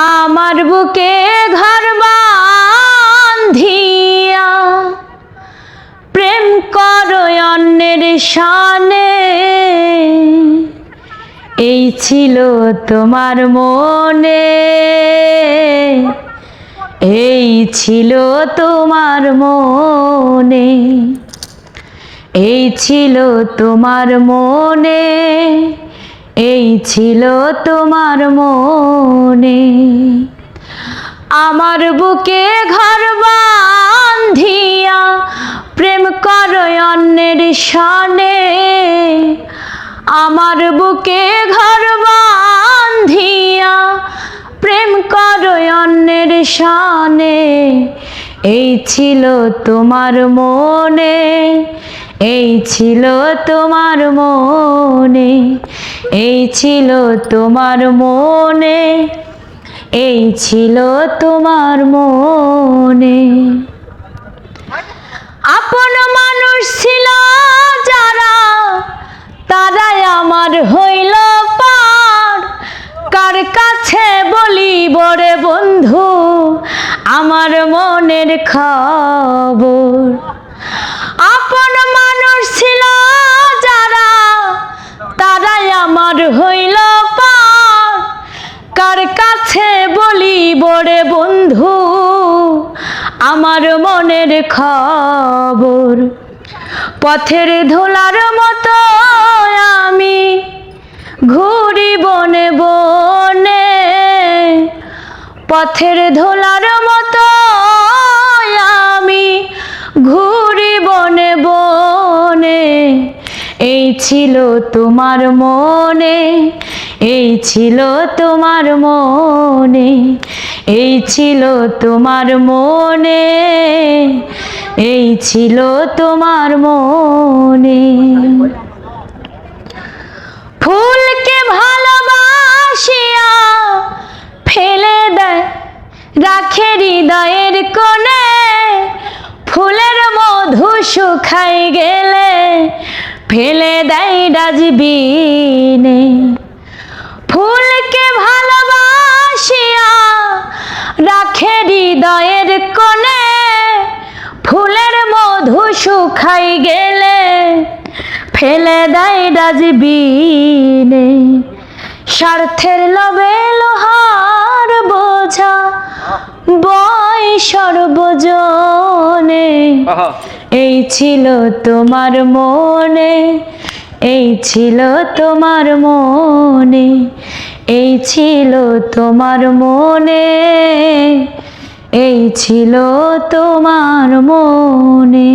আমার বুকে ঘর বান্ধিয়া প্রেম করো অন্যের শানে। এই ছিল তোমার মনে। এই ছিল তোমার মনে। এই ছিল তোমার মনে। এই ছিল তোমার মনে। আমার বুকে ঘর বান্ধিয়া প্রেম করো অন্যের শানে আমার বুকে ঘর বান্ধিয়া প্রেম করো অন্যের শানে এই ছিল তোমার মনে। এই ছিল তোমার মনে, এই ছিল তোমার মনে, এই ছিল তোমার মনে। আপন মানুষ ছিল যারা, তারাই আমার হইল পার। কার কাছে বলি বরে বন্ধু, আমার মনের খবর। আমার মনের খবর। পথের ধুলার মতো আমি ঘুরি বনে বনে পথের ধুলার মতো আমি ঘুরি বনে বনে এই ছিল তোমার মনে এই ছিল তোমার মনে, এই ছিল তোমার মনে, এই ছিল তোমার মনে। ফুলকে ভালোবাসিয়া ফেলে দেয় রাখে হৃদয়ের কোণে। ফুলের মধু শুকাই গেলে ফেলে দেয় ডাজবিনে হৃদয়ের কোণে ফুলের মধু শুকাই গেলে ফেলে দেয় ডাজবিনে স্বার্থের লবে লোহার বোঝা বয় সর্বজনে। এই ছিল তোমার মনে এই ছিল তোমার মনে এই ছিল তোমার মনে। এই ছিল তোমার মনে।